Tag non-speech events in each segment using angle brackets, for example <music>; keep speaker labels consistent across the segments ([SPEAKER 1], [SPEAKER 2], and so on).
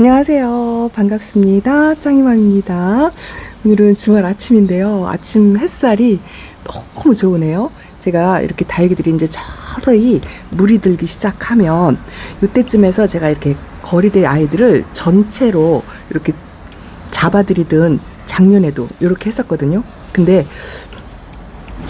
[SPEAKER 1] 안녕하세요. 반갑습니다. 짱이맘입니다. 오늘은 주말 아침인데요. 아침 햇살이 너무 좋으네요. 제가 이렇게 다육이들이 이제 서서히 물이 들기 시작하면 이때쯤에서 제가 이렇게 거리대 아이들을 전체로 이렇게 잡아들이든 작년에도 이렇게 했었거든요. 근데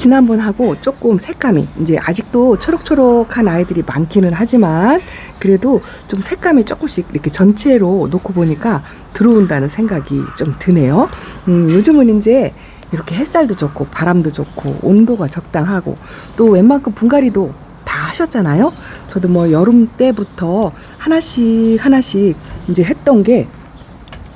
[SPEAKER 1] 지난번 하고 조금 색감이 이제 아직도 초록초록한 아이들이 많기는 하지만 그래도 좀 색감이 조금씩 이렇게 전체로 놓고 보니까 들어온다는 생각이 좀 드네요. 음, 요즘은 이제 이렇게 햇살도 좋고 바람도 좋고 온도가 적당하고 또 웬만큼 분갈이도 다 하셨잖아요. 저도 뭐 여름 때부터 하나씩 하나씩 이제 했던 게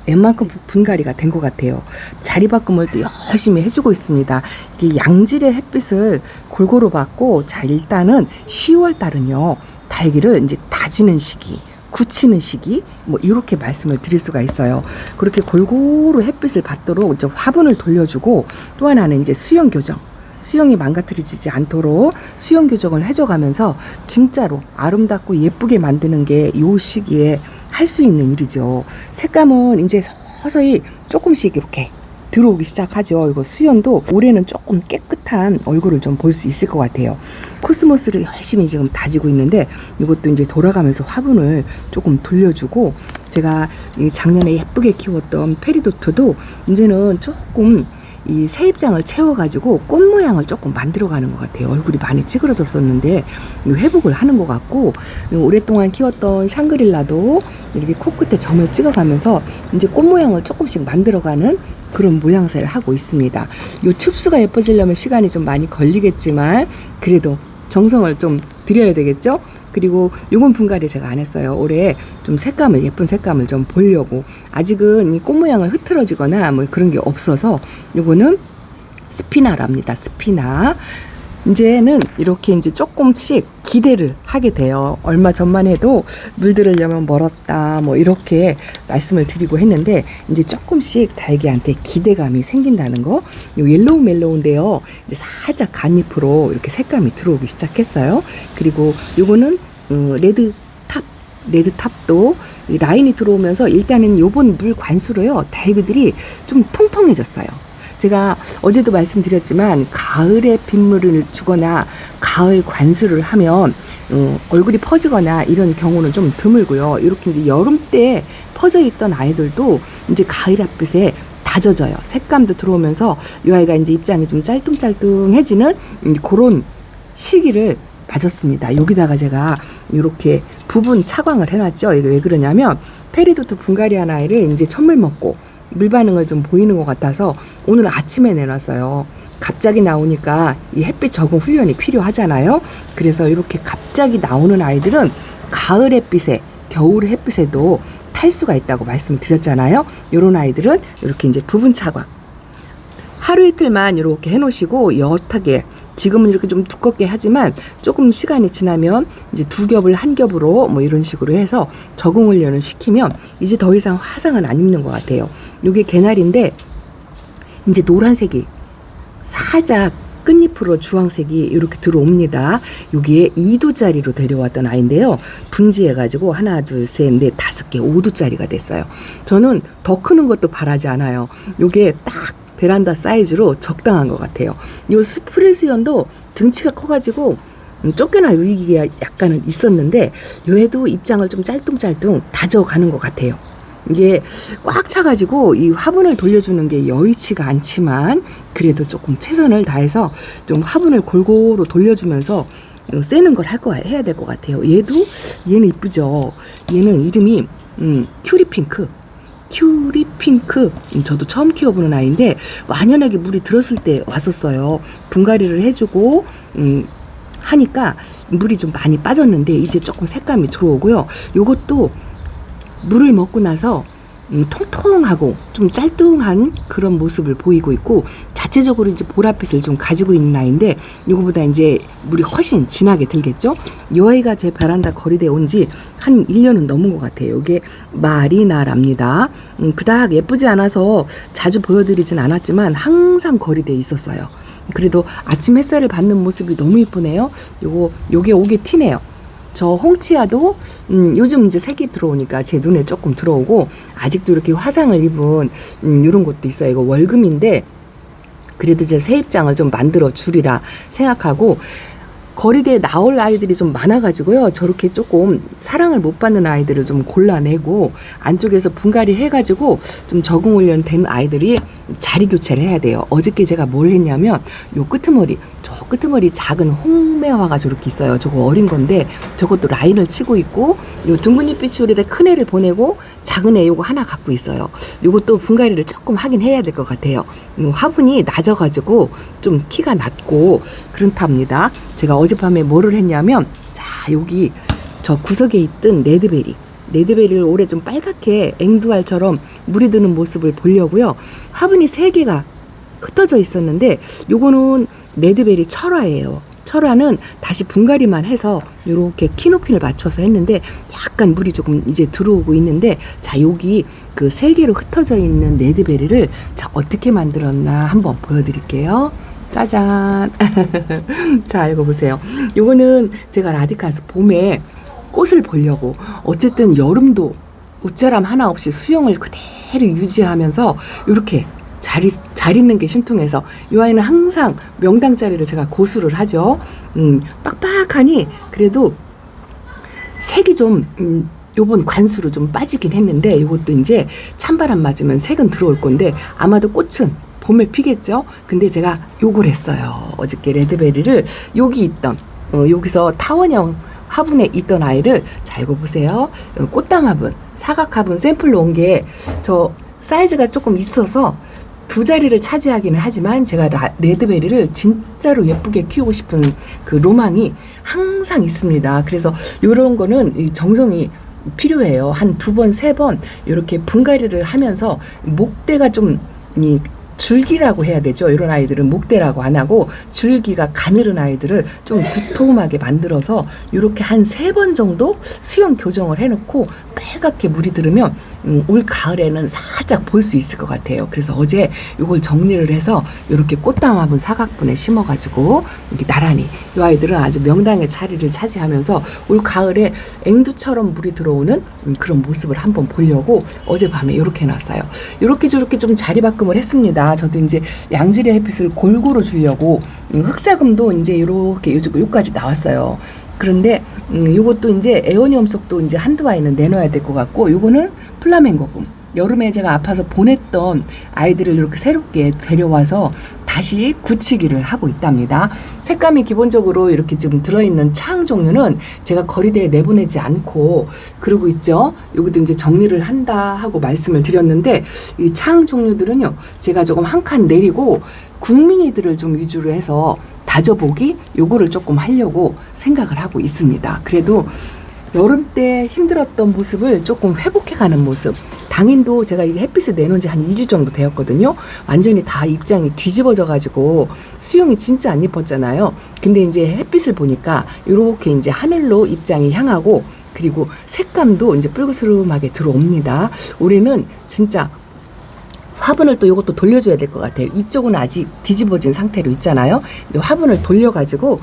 [SPEAKER 1] 웬만큼 분갈이가 된 것 같아요. 자리바꿈을 또 열심히 해주고 있습니다. 이게 양질의 햇빛을 골고루 받고, 자, 일단은 10월 달은요, 달기를 이제 다지는 시기, 굳히는 시기, 뭐, 이렇게 말씀을 드릴 수가 있어요. 그렇게 골고루 햇빛을 받도록 이제 화분을 돌려주고, 또 하나는 이제 수영 교정. 수영이 망가뜨리지 않도록 수영 교정을 해줘가면서 진짜로 아름답고 예쁘게 만드는 게 요 시기에 할 수 있는 일이죠. 색감은 이제 서서히 조금씩 이렇게 들어오기 시작하죠. 이거 수연도 올해는 조금 깨끗한 얼굴을 좀 볼 수 있을 것 같아요. 코스모스를 열심히 지금 다지고 있는데 이것도 이제 돌아가면서 화분을 조금 돌려주고 제가 이 작년에 예쁘게 키웠던 페리도트도 이제는 조금 이 새입장을 채워가지고 꽃 모양을 조금 만들어가는 것 같아요. 얼굴이 많이 찌그러졌었는데 이 회복을 하는 것 같고 이 오랫동안 키웠던 샹그릴라도 이렇게 코끝에 점을 찍어가면서 이제 꽃 모양을 조금씩 만들어가는 그런 모양새를 하고 있습니다. 이 춥수가 예뻐지려면 시간이 좀 많이 걸리겠지만 그래도 정성을 좀 들여야 되겠죠? 그리고 요건 분갈이 제가 안 했어요. 올해 좀 색감을 예쁜 색감을 좀 보려고 아직은 이 꽃 모양을 흐트러지거나 뭐 그런 게 없어서 요거는 스피나랍니다. 스피나. 이제는 이렇게 이제 조금씩 기대를 하게 돼요. 얼마 전만 해도 물들으려면 멀었다, 뭐 이렇게 말씀을 드리고 했는데 이제 조금씩 달기한테 기대감이 생긴다는 거. 요 옐로우 멜로우인데요. 이제 살짝 간잎으로 이렇게 색감이 들어오기 시작했어요. 그리고 요거는 어, 레드 탑, 레드 탑도 이 라인이 들어오면서 일단은 요번 물 관수로요. 달기들이 좀 통통해졌어요. 제가 어제도 말씀드렸지만 가을에 빗물을 주거나 가을 관수를 하면 어, 얼굴이 퍼지거나 이런 경우는 좀 드물고요. 이렇게 이제 여름 때 퍼져 있던 아이들도 이제 가을 햇빛에 다져져요. 색감도 들어오면서 이 아이가 이제 입장이 좀 짤뚱짤뚱해지는 음, 그런 시기를 맞았습니다. 여기다가 제가 이렇게 부분 차광을 해놨죠. 이게 왜 그러냐면 페리도트 분갈이한 아이를 이제 천물 먹고 물 반응을 좀 보이는 것 같아서 오늘 아침에 내놨어요. 갑자기 나오니까 이 햇빛 적응 훈련이 필요하잖아요. 그래서 이렇게 갑자기 나오는 아이들은 가을 햇빛에 겨울 햇빛에도 탈 수가 있다고 말씀드렸잖아요. 이런 아이들은 이렇게 이제 부분 차광 하루 이틀만 이렇게 해놓으시고 여하게 지금은 이렇게 좀 두껍게 하지만 조금 시간이 지나면 이제 두 겹을 한 겹으로 뭐 이런 식으로 해서 적응 훈련을 시키면 이제 더 이상 화상은 안 입는 것 같아요. 이게 개나리인데 이제 노란색이 살짝 끝잎으로 주황색이 이렇게 들어옵니다. 여기에 2두짜리로 데려왔던 아이인데요. 분지해가지고 하나, 둘, 셋, 넷, 다섯 개, 5두짜리가 됐어요. 저는 더 크는 것도 바라지 않아요. 요게 딱 베란다 사이즈로 적당한 것 같아요. 요 스프레스연도 등치가 커가지고 음, 쫓겨날 위기가 약간은 있었는데 요에도 입장을 좀 짤뚱짤뚱 다져가는 것 같아요. 이게 꽉 차가지고 이 화분을 돌려주는 게 여의치가 않지만 그래도 조금 최선을 다해서 좀 화분을 골고루 돌려주면서 쎄는 걸 할 거 해야 될 것 같아요. 얘도 얘는 이쁘죠. 얘는 이름이 음, 큐리핑크. 큐리 핑크 음, 저도 처음 키워보는 아이인데 완연하게 물이 들었을 때 왔었어요. 분갈이를 해주고 음, 하니까 물이 좀 많이 빠졌는데 이제 조금 색감이 들어오고요. 요것도 물을 먹고 나서 음, 통통하고 좀 짤뚱한 그런 모습을 보이고 있고 자체적으로 이제 보랏빛을 좀 가지고 있는 아이인데 요거보다 이제 물이 훨씬 진하게 들겠죠? 요 아이가 제 베란다 거리대에 온지 한 1년은 넘은 것 같아요. 이게 마리나랍니다. 음, 그닥 예쁘지 않아서 자주 보여드리진 않았지만 항상 거리대에 있었어요. 그래도 아침 햇살을 받는 모습이 너무 이쁘네요. 요거 요게 오게 티네요. 저 홍치아도 음, 요즘 이제 색이 들어오니까 제 눈에 조금 들어오고 아직도 이렇게 화상을 입은 음, 이런 것도 있어요. 이거 월금인데 그래도 이제 새 입장을 좀 만들어 주리라 생각하고 거리대에 나올 아이들이 좀 많아가지고요. 저렇게 조금 사랑을 못 받는 아이들을 좀 골라내고 안쪽에서 분갈이 해가지고 좀 적응 훈련 된 아이들이 자리 교체를 해야 돼요. 어저께 제가 뭘 했냐면 요 끄트머리, 저 끄트머리 작은 홍매화가 저렇게 있어요. 저거 어린 건데 저것도 라인을 치고 있고 요 둥근잎빛이 우리다 큰 애를 보내고 작은 애 요거 하나 갖고 있어요. 요것도 분갈이를 조금 하긴 해야 될 것 같아요. 음, 화분이 낮아가지고 좀 키가 낮고 그렇답니다. 제가 어젯밤에 뭐를 했냐면 자 여기 저 구석에 있던 레드베리 레드베리를 올해 좀 빨갛게 앵두알처럼 물이 드는 모습을 보려고요. 화분이 세 개가 흩어져 있었는데 요거는 레드베리 철화예요. 철화는 다시 분갈이만 해서 요렇게 키높이를 맞춰서 했는데 약간 물이 조금 이제 들어오고 있는데 자 여기 그 세 개로 흩어져 있는 레드베리를 자 어떻게 만들었나 한번 보여드릴게요. 짜잔. <laughs> 자 이거 보세요. 요거는 제가 라디카스 봄에 꽃을 보려고 어쨌든 여름도 웃자람 하나 없이 수영을 그대로 유지하면서 이렇게 잘, 있, 잘 있는 게 신통해서 이 아이는 항상 명당 자리를 제가 고수를 하죠. 음, 빡빡하니 그래도 색이 좀 음, 요번 관수로 좀 빠지긴 했는데 이것도 이제 찬바람 맞으면 색은 들어올 건데 아마도 꽃은 봄에 피겠죠. 근데 제가 요걸 했어요. 어저께 레드베리를 여기 있던 어, 여기서 타원형 화분에 있던 아이를 자 이거 보세요. 어, 꽃담 화분, 사각 화분 샘플로 온 게 저 사이즈가 조금 있어서 두 자리를 차지하기는 하지만 제가 라, 레드베리를 진짜로 예쁘게 키우고 싶은 그 로망이 항상 있습니다. 그래서 이런 거는 이 정성이 필요해요. 한 두 번, 세 번 이렇게 분갈이를 하면서 목대가 좀 이 줄기라고 해야 되죠. 이런 아이들은 목대라고 안 하고 줄기가 가늘은 아이들을 좀 두툼하게 만들어서 이렇게 한 세 번 정도 수영 교정을 해놓고 빨갛게 물이 들으면 음, 올 가을에는 살짝 볼 수 있을 것 같아요. 그래서 어제 이걸 정리를 해서 이렇게 꽃담화분 사각분에 심어가지고 이렇게 나란히 이 아이들은 아주 명당의 자리를 차지하면서 올 가을에 앵두처럼 물이 들어오는 음, 그런 모습을 한번 보려고 어젯밤에 이렇게 해놨어요. 이렇게 저렇게 좀 자리 바꿈을 했습니다. 저도 이제 양질의 햇빛을 골고루 주려고 음, 흑사금도 이제 이렇게 요즘 요까지 나왔어요. 그런데 음, 요것도 이제 에오니엄 속도 이제 한두 아이는 내놔야 될 것 같고 요거는 플라멩고금 여름에 제가 아파서 보냈던 아이들을 이렇게 새롭게 데려와서 다시 굳히기를 하고 있답니다. 색감이 기본적으로 이렇게 지금 들어있는 창 종류는 제가 거리대에 내보내지 않고 그러고 있죠. 여기도 이제 정리를 한다 하고 말씀을 드렸는데 이 창 종류들은요. 제가 조금 한 칸 내리고 국민이들을 좀 위주로 해서 다져보기 요거를 조금 하려고 생각을 하고 있습니다. 그래도 여름 때 힘들었던 모습을 조금 회복해가는 모습. 당인도 제가 이게 햇빛을 내놓은 지 한 2주 정도 되었거든요. 완전히 다 입장이 뒤집어져가지고 수영이 진짜 안 예뻤잖아요. 근데 이제 햇빛을 보니까 이렇게 이제 하늘로 입장이 향하고 그리고 색감도 이제 붉으스름하게 들어옵니다. 올해는 진짜 화분을 또 이것도 돌려줘야 될 것 같아요. 이쪽은 아직 뒤집어진 상태로 있잖아요. 이 화분을 돌려가지고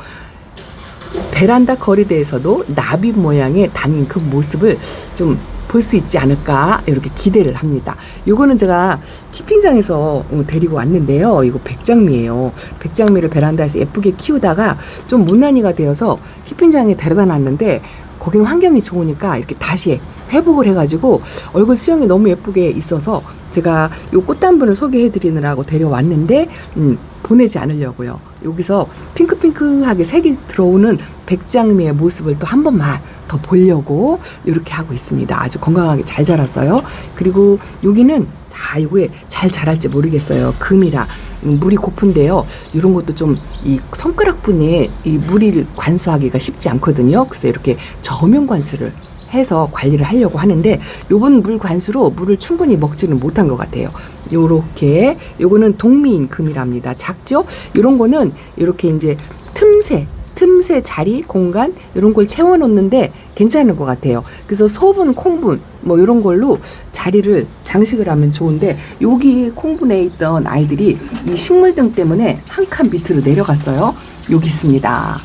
[SPEAKER 1] 베란다 거리대에서도 나비 모양의 당인 그 모습을 좀 볼 수 있지 않을까 이렇게 기대를 합니다. 요거는 제가 키핑장에서 어, 데리고 왔는데요. 이거 백장미예요. 백장미를 베란다에서 예쁘게 키우다가 좀 못난이가 되어서 키핑장에 데려다 놨는데 거기는 환경이 좋으니까 이렇게 다시 회복을 해가지고 얼굴 수영이 너무 예쁘게 있어서 제가 요 꽃단분을 소개해 드리느라고 데려왔는데 음, 보내지 않으려고요. 여기서 핑크핑크하게 색이 들어오는 백장미의 모습을 또 한 번만 더 보려고 이렇게 하고 있습니다. 아주 건강하게 잘 자랐어요. 그리고 여기는 아, 이거에 잘 자랄지 모르겠어요. 금이라 음, 물이 고픈데요. 이런 것도 좀 이 손가락 분에 이 물을 관수하기가 쉽지 않거든요. 그래서 이렇게 저면 관수를 해서 관리를 하려고 하는데 요번 물 관수로 물을 충분히 먹지는 못한 것 같아요. 요렇게 요거는 동미인 금이랍니다. 작죠? 요런 거는 이렇게 이제 틈새 틈새 자리 공간 이런 걸 채워 놓는데 괜찮은 것 같아요. 그래서 소분 콩분 뭐 이런 걸로 자리를 장식을 하면 좋은데 여기 콩분에 있던 아이들이 이 식물등 때문에 한 칸 밑으로 내려갔어요. 여기 있습니다.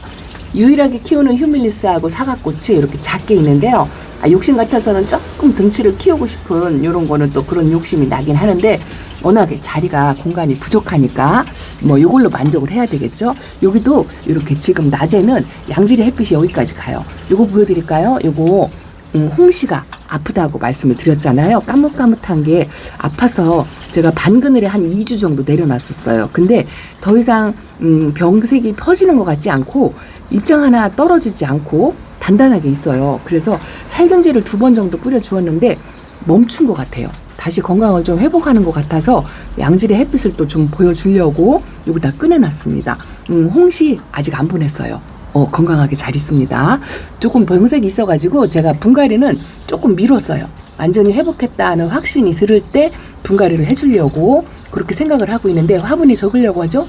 [SPEAKER 1] 유일하게 키우는 휴밀리스하고 사과꽃이 이렇게 작게 있는데요. 아, 욕심 같아서는 조금 등치를 키우고 싶은 이런 거는 또 그런 욕심이 나긴 하는데 워낙에 자리가 공간이 부족하니까 뭐 이걸로 만족을 해야 되겠죠. 여기도 이렇게 지금 낮에는 양질의 햇빛이 여기까지 가요. 요거 보여드릴까요? 요거 음, 홍시가 아프다고 말씀을 드렸잖아요. 까뭇까뭇한 게 아파서 제가 반그늘에 한 2주 정도 내려놨었어요. 근데 더 이상 음, 병색이 퍼지는 것 같지 않고 입장 하나 떨어지지 않고 단단하게 있어요. 그래서 살균제를 두 번 정도 뿌려 주었는데 멈춘 것 같아요. 다시 건강을 좀 회복하는 것 같아서 양질의 햇빛을 또 좀 보여주려고 여기다 꺼내놨습니다. 음, 홍시 아직 안 보냈어요. 어, 건강하게 잘 있습니다. 조금 병색이 있어가지고 제가 분갈이는 조금 미뤘어요. 완전히 회복했다는 확신이 들을 때 분갈이를 해주려고 그렇게 생각을 하고 있는데 화분이 적으려고 하죠.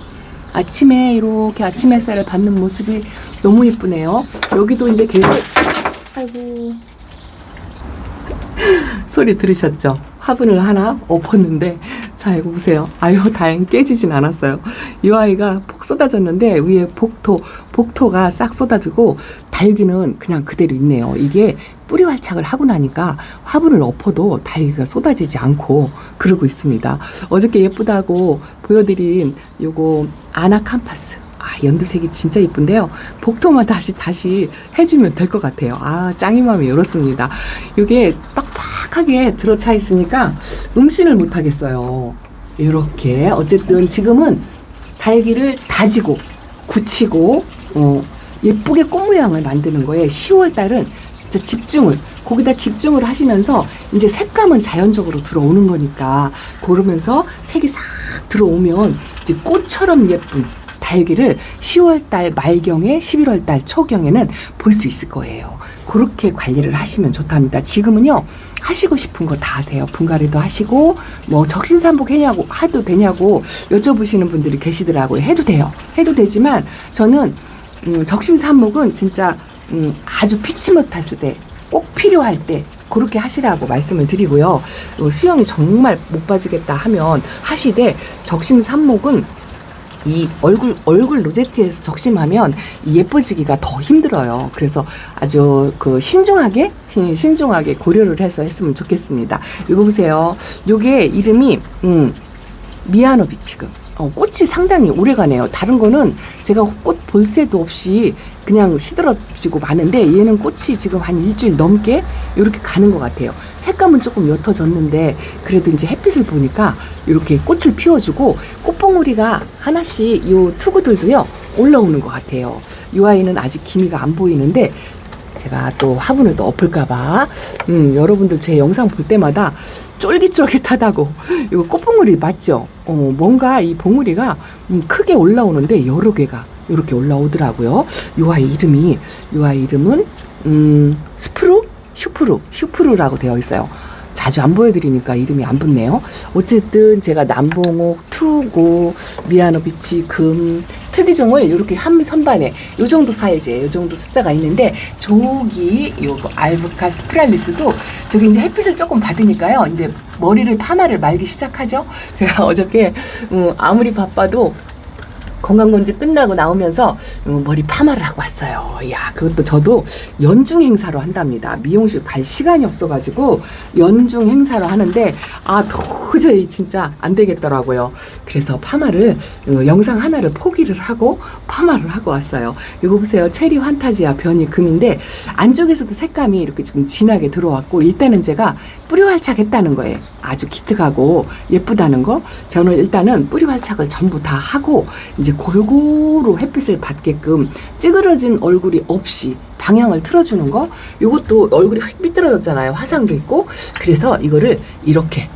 [SPEAKER 1] 아침에 이렇게 아침 햇살을 받는 모습이 너무 예쁘네요. 여기도 이제 계속 아이고 <laughs> 소리 들으셨죠? 화분을 하나 엎었는데 자 이거 보세요. 아유 다행 깨지진 않았어요. 이 아이가 폭 쏟아졌는데 위에 복토 복토가 싹 쏟아지고 다육이는 그냥 그대로 있네요. 이게 뿌리 활착을 하고 나니까 화분을 엎어도 다육이가 쏟아지지 않고 그러고 있습니다. 어저께 예쁘다고 보여드린 요거 아나캄파스 아, 연두색이 진짜 이쁜데요. 복토만 다시 다시 해주면 될 것 같아요. 아, 짱이 마음이 이렇습니다. 이게 빡빡하게 들어차 있으니까 음신을 못 하겠어요. 이렇게 어쨌든 지금은 달기를 다지고 굳히고 어, 예쁘게 꽃 모양을 만드는 거에 10월 달은 진짜 집중을 거기다 집중을 하시면서 이제 색감은 자연적으로 들어오는 거니까 고르면서 색이 싹 들어오면 이제 꽃처럼 예쁜 달기를 10월 달 말경에 11월 달 초경에는 볼 수 있을 거예요. 그렇게 관리를 하시면 좋답니다. 지금은요. 하시고 싶은 거 다 하세요. 분갈이도 하시고 뭐 적신산복 해냐고 해도 되냐고 여쭤보시는 분들이 계시더라고요. 해도 돼요. 해도 되지만 저는 음, 적심산목은 진짜 음, 아주 피치 못했을 때 꼭 필요할 때 그렇게 하시라고 말씀을 드리고요. 어, 수영이 정말 못 빠지겠다 하면 하시되 적심산목은 이 얼굴 얼굴 로제트에서 적심하면 이 예뻐지기가 더 힘들어요. 그래서 아주 그 신중하게 신- 신중하게 고려를 해서 했으면 좋겠습니다. 이거 보세요. 요게 이름이 음 미아노비 지금 어, 꽃이 상당히 오래 가네요. 다른 거는 제가 꽃 볼 새도 없이 그냥 시들어지고 마는데 얘는 꽃이 지금 한 일주일 넘게 이렇게 가는 것 같아요. 색감은 조금 옅어졌는데 그래도 이제 햇빛을 보니까 이렇게 꽃을 피워주고 꽃봉오리가 하나씩 요 투구들도요 올라오는 것 같아요. 이 아이는 아직 기미가 안 보이는데 제가 또 화분을 또 엎을까봐 음, 여러분들 제 영상 볼 때마다 쫄깃쫄깃하다고 이거 꽃봉오리 맞죠? 어, 뭔가 이 봉오리가 음, 크게 올라오는데 여러 개가 이렇게 올라오더라고요. 이 아이 이름이 이 아이 이름은 음, 스프루 슈프루 슈프루라고 되어 있어요. 자주 안 보여드리니까 이름이 안 붙네요. 어쨌든 제가 남봉옥, 투고, 미아노비치, 금, 특이종을 이렇게 한 선반에 요 정도 사이즈에 요 정도 숫자가 있는데 저기 요 알브카 스프랄리스도 저기 이제 햇빛을 조금 받으니까요. 이제 머리를 파마를 말기 시작하죠. 제가 어저께 음, 아무리 바빠도 건강검진 끝나고 나오면서 음, 머리 파마를 하고 왔어요. 야, 그것도 저도 연중 행사로 한답니다. 미용실 갈 시간이 없어가지고 연중 행사로 하는데 아 도저히 진짜 안 되겠더라고요. 그래서 파마를 어, 영상 하나를 포기를 하고 파마를 하고 왔어요. 이거 보세요. 체리 환타지아 변이 금인데 안쪽에서도 색감이 이렇게 좀 진하게 들어왔고 일단은 제가 뿌리 활착했다는 거예요. 아주 기특하고 예쁘다는 거. 저는 일단은 뿌리 활착을 전부 다 하고 이제 골고루 햇빛을 받게끔 찌그러진 얼굴이 없이 방향을 틀어주는 거. 이것도 얼굴이 휙 삐뚤어졌잖아요. 화상도 있고. 그래서 이거를 이렇게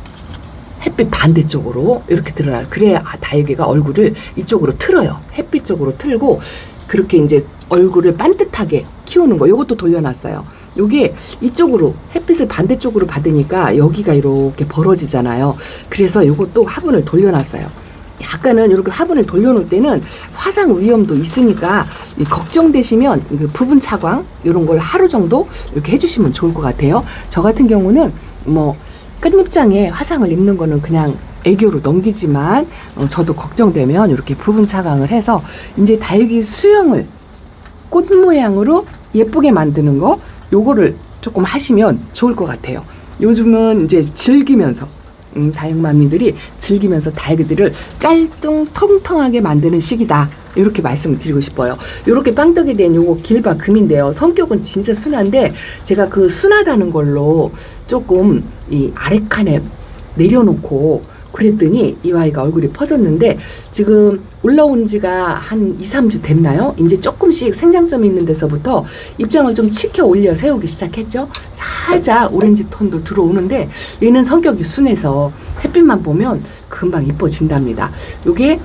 [SPEAKER 1] 햇빛 반대쪽으로 이렇게 드러나. 그래야 아, 다육이가 얼굴을 이쪽으로 틀어요. 햇빛 쪽으로 틀고 그렇게 이제 얼굴을 반듯하게 키우는 거. 이것도 돌려놨어요. 요게 이쪽으로 햇빛을 반대쪽으로 받으니까 여기가 이렇게 벌어지잖아요. 그래서 요것도 화분을 돌려놨어요. 약간은 이렇게 화분을 돌려놓을 때는 화상 위험도 있으니까 이 걱정되시면 그 부분 차광 이런 걸 하루 정도 이렇게 해주시면 좋을 것 같아요. 저 같은 경우는 뭐 끝잎장에 화상을 입는 거는 그냥 애교로 넘기지만 어, 저도 걱정되면 이렇게 부분 차광을 해서 이제 다육이 수영을 꽃 모양으로 예쁘게 만드는 거 요거를 조금 하시면 좋을 것 같아요. 요즘은 이제 즐기면서 음, 다육마미들이 즐기면서 다육이들을 짤뚱 통통하게 만드는 시기다. 이렇게 말씀을 드리고 싶어요. 이렇게 빵떡이 된 요거 길바 금인데요. 성격은 진짜 순한데 제가 그 순하다는 걸로 조금 이 아래 칸에 내려놓고 그랬더니 이 아이가 얼굴이 퍼졌는데 지금 올라온 지가 한 2, 3주 됐나요? 이제 조금씩 생장점이 있는 데서부터 입장을 좀 치켜 올려 세우기 시작했죠. 살짝 오렌지 톤도 들어오는데 얘는 성격이 순해서 햇빛만 보면 금방 이뻐진답니다. 요게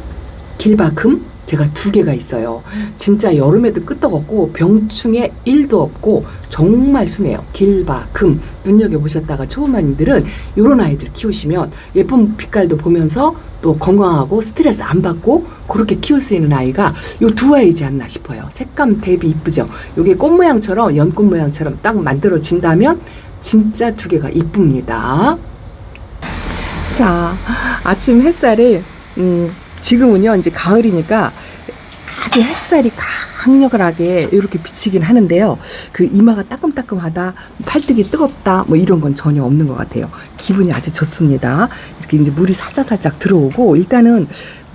[SPEAKER 1] 길바금 제가 두 개가 있어요. 진짜 여름에도 끄떡없고 병충해 일도 없고 정말 순해요. 길바 금 눈여겨보셨다가 초보마님들은 이런 아이들 키우시면 예쁜 빛깔도 보면서 또 건강하고 스트레스 안 받고 그렇게 키울 수 있는 아이가 요 두 아이지 않나 싶어요. 색감 대비 이쁘죠. 요게 꽃 모양처럼 연꽃 모양처럼 딱 만들어진다면 진짜 두 개가 이쁩니다. 자, 아침 햇살을 음, 지금은요 이제 가을이니까 아주 햇살이 강력하게 이렇게 비치긴 하는데요. 그 이마가 따끔따끔하다, 팔뚝이 뜨겁다, 뭐 이런 건 전혀 없는 것 같아요. 기분이 아주 좋습니다. 이렇게 이제 물이 살짝살짝 들어오고 일단은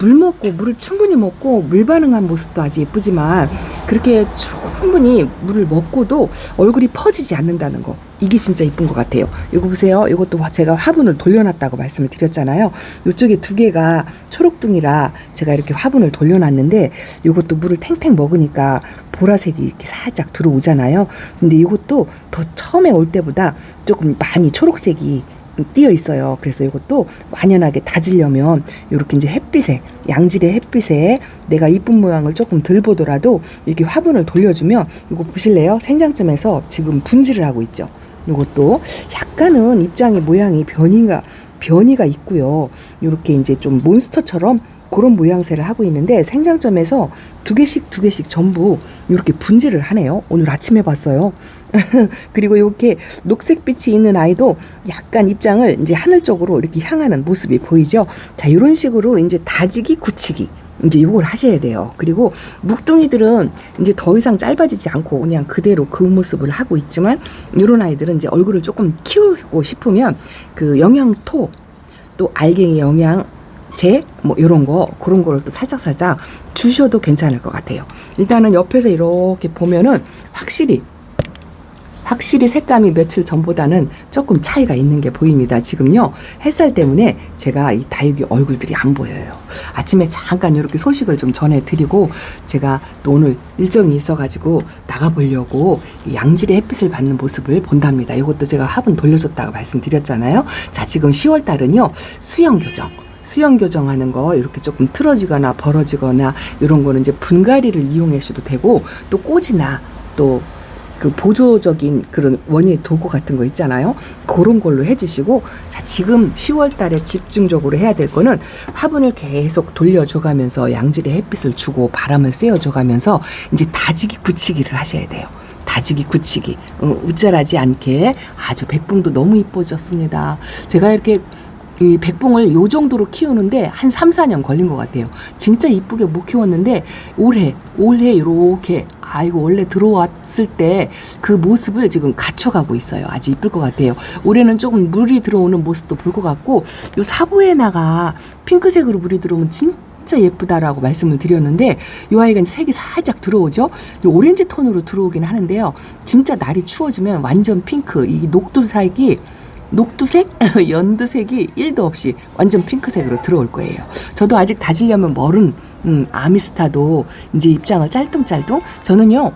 [SPEAKER 1] 물 먹고 물을 충분히 먹고 물 반응한 모습도 아주 예쁘지만 그렇게 충분히 물을 먹고도 얼굴이 퍼지지 않는다는 거 이게 진짜 이쁜 것 같아요. 이거 보세요. 이것도 제가 화분을 돌려놨다고 말씀을 드렸잖아요. 이쪽에 두 개가 초록둥이라 제가 이렇게 화분을 돌려놨는데 이것도 물을 탱탱 먹으니까 보라색이 이렇게 살짝 들어오잖아요. 근데 이것도 더 처음에 올 때보다 조금 많이 초록색이 띄어 있어요. 그래서 이것도 완연하게 다지려면 이렇게 이제 햇빛에 양질의 햇빛에 내가 이쁜 모양을 조금 덜 보더라도 이렇게 화분을 돌려주면 이거 보실래요? 생장점에서 지금 분질을 하고 있죠. 이것도 약간은 입장의 모양이 변이가 변이가 있고요. 이렇게 이제 좀 몬스터처럼 그런 모양새를 하고 있는데 생장점에서 두 개씩 두 개씩 전부 이렇게 분질을 하네요. 오늘 아침에 봤어요. <laughs> 그리고 이렇게 녹색빛이 있는 아이도 약간 입장을 이제 하늘 쪽으로 이렇게 향하는 모습이 보이죠. 자, 이런 식으로 이제 다지기, 굳히기. 이제 이걸 하셔야 돼요. 그리고 묵둥이들은 이제 더 이상 짧아지지 않고 그냥 그대로 그 모습을 하고 있지만 이런 아이들은 이제 얼굴을 조금 키우고 싶으면 그 영양토 또 알갱이 영양 제 뭐 이런 거 그런 거를 또 살짝 살짝 주셔도 괜찮을 것 같아요. 일단은 옆에서 이렇게 보면은 확실히 확실히 색감이 며칠 전보다는 조금 차이가 있는 게 보입니다. 지금요 햇살 때문에 제가 이 다육이 얼굴들이 안 보여요. 아침에 잠깐 이렇게 소식을 좀 전해드리고 제가 또 오늘 일정이 있어가지고 나가보려고 이 양질의 햇빛을 받는 모습을 본답니다. 이것도 제가 화분 돌려줬다고 말씀드렸잖아요. 자 지금 10월 달은요 수영 교정. 수영 교정하는 거 이렇게 조금 틀어지거나 벌어지거나 이런 거는 이제 분갈이를 이용하셔도 되고 또 꽃이나 또 그 보조적인 그런 원예 도구 같은 거 있잖아요. 그런 걸로 해주시고 자 지금 10월 달에 집중적으로 해야 될 거는 화분을 계속 돌려줘가면서 양질의 햇빛을 주고 바람을 쐬어줘가면서 이제 다지기 굳히기를 하셔야 돼요. 다지기 굳히기 어, 우짜라지 않게 아주 백봉도 너무 이뻐졌습니다. 제가 이렇게 이 백봉을 요 정도로 키우는데 한 3, 4년 걸린 것 같아요. 진짜 이쁘게 못 키웠는데 올해 올해 이렇게 아이고 원래 들어왔을 때 그 모습을 지금 갖춰가고 있어요. 아주 이쁠 것 같아요. 올해는 조금 물이 들어오는 모습도 볼 것 같고 요 사부에나가 핑크색으로 물이 들어오면 진 진짜 예쁘다라고 말씀을 드렸는데 이 아이가 색이 살짝 들어오죠. 이 오렌지 톤으로 들어오긴 하는데요. 진짜 날이 추워지면 완전 핑크 이 녹두색이 녹두색, <laughs> 연두색이 1도 없이 완전 핑크색으로 들어올 거예요. 저도 아직 다지려면 멀은 음, 아미스타도 이제 입장을 짤뚱짤뚱 저는요.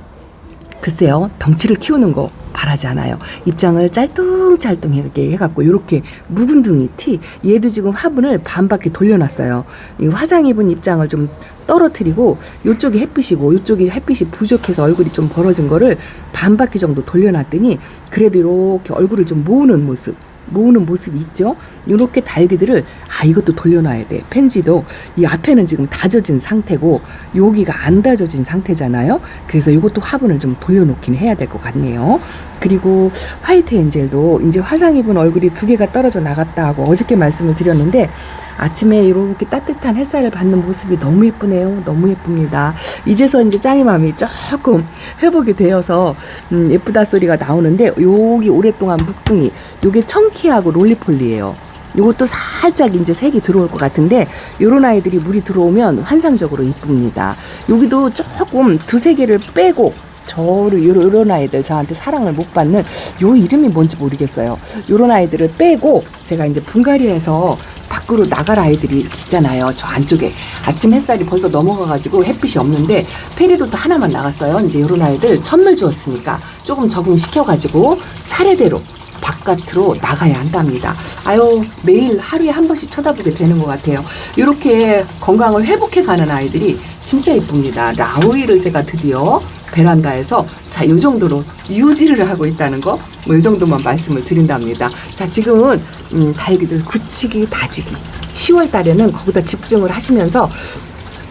[SPEAKER 1] 글쎄요. 덩치를 키우는 거 바라지 않아요. 입장을 짤뚱짤뚱하게 해갖고 이렇게 묵은둥이 티 얘도 지금 화분을 반 바퀴 돌려놨어요. 이 화상 입은 입장을 좀 떨어뜨리고 요쪽이 햇빛이고 요쪽이 햇빛이 부족해서 얼굴이 좀 벌어진 거를 반 바퀴 정도 돌려놨더니 그래도 이렇게 얼굴을 좀 모으는 모습 모으는 모습이 있죠. 이렇게 다육이들을 아 이것도 돌려놔야 돼. 펜지도 이 앞에는 지금 다져진 상태고 여기가 안 다져진 상태잖아요. 그래서 이것도 화분을 좀 돌려놓긴 해야 될 것 같네요. 그리고 화이트 엔젤도 이제 화상 입은 얼굴이 두 개가 떨어져 나갔다 하고 어저께 말씀을 드렸는데 아침에 이렇게 따뜻한 햇살을 받는 모습이 너무 예쁘네요. 너무 예쁩니다. 이제서 이제 짱이 마음이 조금 회복이 되어서 음, 예쁘다 소리가 나오는데 여기 오랫동안 묵둥이 요게 청키하고 롤리폴리예요. 요것도 살짝 이제 색이 들어올 것 같은데 요런 아이들이 물이 들어오면 환상적으로 이쁩니다. 여기도 조금 두세 개를 빼고 저를 요런, 아이들 저한테 사랑을 못 받는 요 이름이 뭔지 모르겠어요. 요런 아이들을 빼고 제가 이제 분갈이해서 밖으로 나갈 아이들이 있잖아요. 저 안쪽에 아침 햇살이 벌써 넘어가가지고 햇빛이 없는데 페리도도 하나만 나갔어요. 이제 요런 아이들 천물 주었으니까 조금 적응시켜가지고 차례대로 바깥으로 나가야 한답니다. 아유, 매일 하루에 한 번씩 쳐다보게 되는 것 같아요. 이렇게 건강을 회복해 가는 아이들이 진짜 이쁩니다. 라우이를 제가 드디어 베란다에서 자, 요 정도로 유지를 하고 있다는 거, 뭐, 요 정도만 말씀을 드린답니다. 자, 지금은, 음, 다육이들 굳히기, 다지기. 10월 달에는 거기다 집중을 하시면서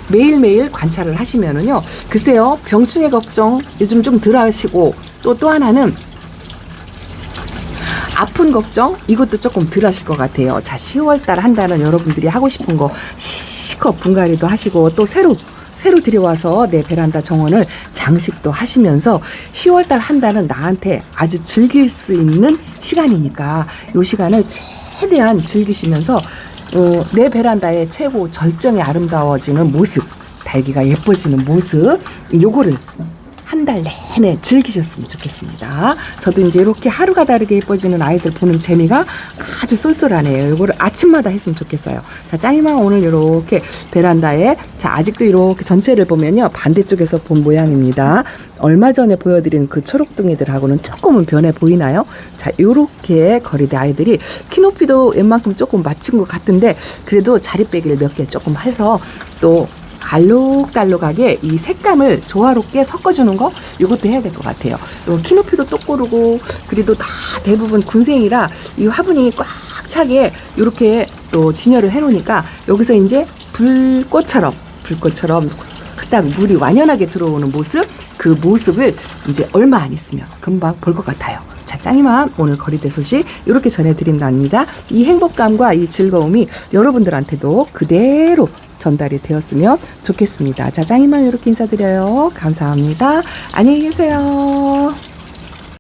[SPEAKER 1] 매일매일 관찰을 하시면은요, 글쎄요, 병충해 걱정 요즘 좀 덜 하시고, 또, 또 하나는 아픈 걱정 이것도 조금 덜 하실 것 같아요. 자, 10월 달 한 달은 여러분들이 하고 싶은 거 시컷 분갈이도 하시고 또 새로 새로 들여와서 내 베란다 정원을 장식도 하시면서 10월 달 한 달은 나한테 아주 즐길 수 있는 시간이니까 이 시간을 최대한 즐기시면서 어, 내 베란다의 최고 절정에 아름다워지는 모습, 달기가 예뻐지는 모습, 요거를 한 달 내내 즐기셨으면 좋겠습니다. 저도 이제 이렇게 하루가 다르게 예뻐지는 아이들 보는 재미가 아주 쏠쏠하네요. 이거를 아침마다 했으면 좋겠어요. 자, 짱이만 오늘 이렇게 베란다에 자 아직도 이렇게 전체를 보면요 반대쪽에서 본 모양입니다. 얼마 전에 보여드린 그 초록둥이들하고는 조금은 변해 보이나요? 자, 요렇게 거리대 아이들이 키 높이도 웬만큼 조금 맞춘 것 같은데 그래도 자리 빼기를 몇 개 조금 해서 또 알록달록하게 이 색감을 조화롭게 섞어주는 거 이것도 해야 될 것 같아요. 또 키높이도 똑 고르고 그래도 다 대부분 군생이라 이 화분이 꽉 차게 이렇게 또 진열을 해놓으니까 여기서 이제 불꽃처럼 불꽃처럼 딱 물이 완연하게 들어오는 모습 그 모습을 이제 얼마 안 있으면 금방 볼 것 같아요. 자, 짱이맘 오늘 거리대 소식 이렇게 전해드린답니다. 이 행복감과 이 즐거움이 여러분들한테도 그대로 전달이 되었으면 좋겠습니다. 자, 짱이맘 이렇게 인사드려요. 감사합니다. 안녕히 계세요.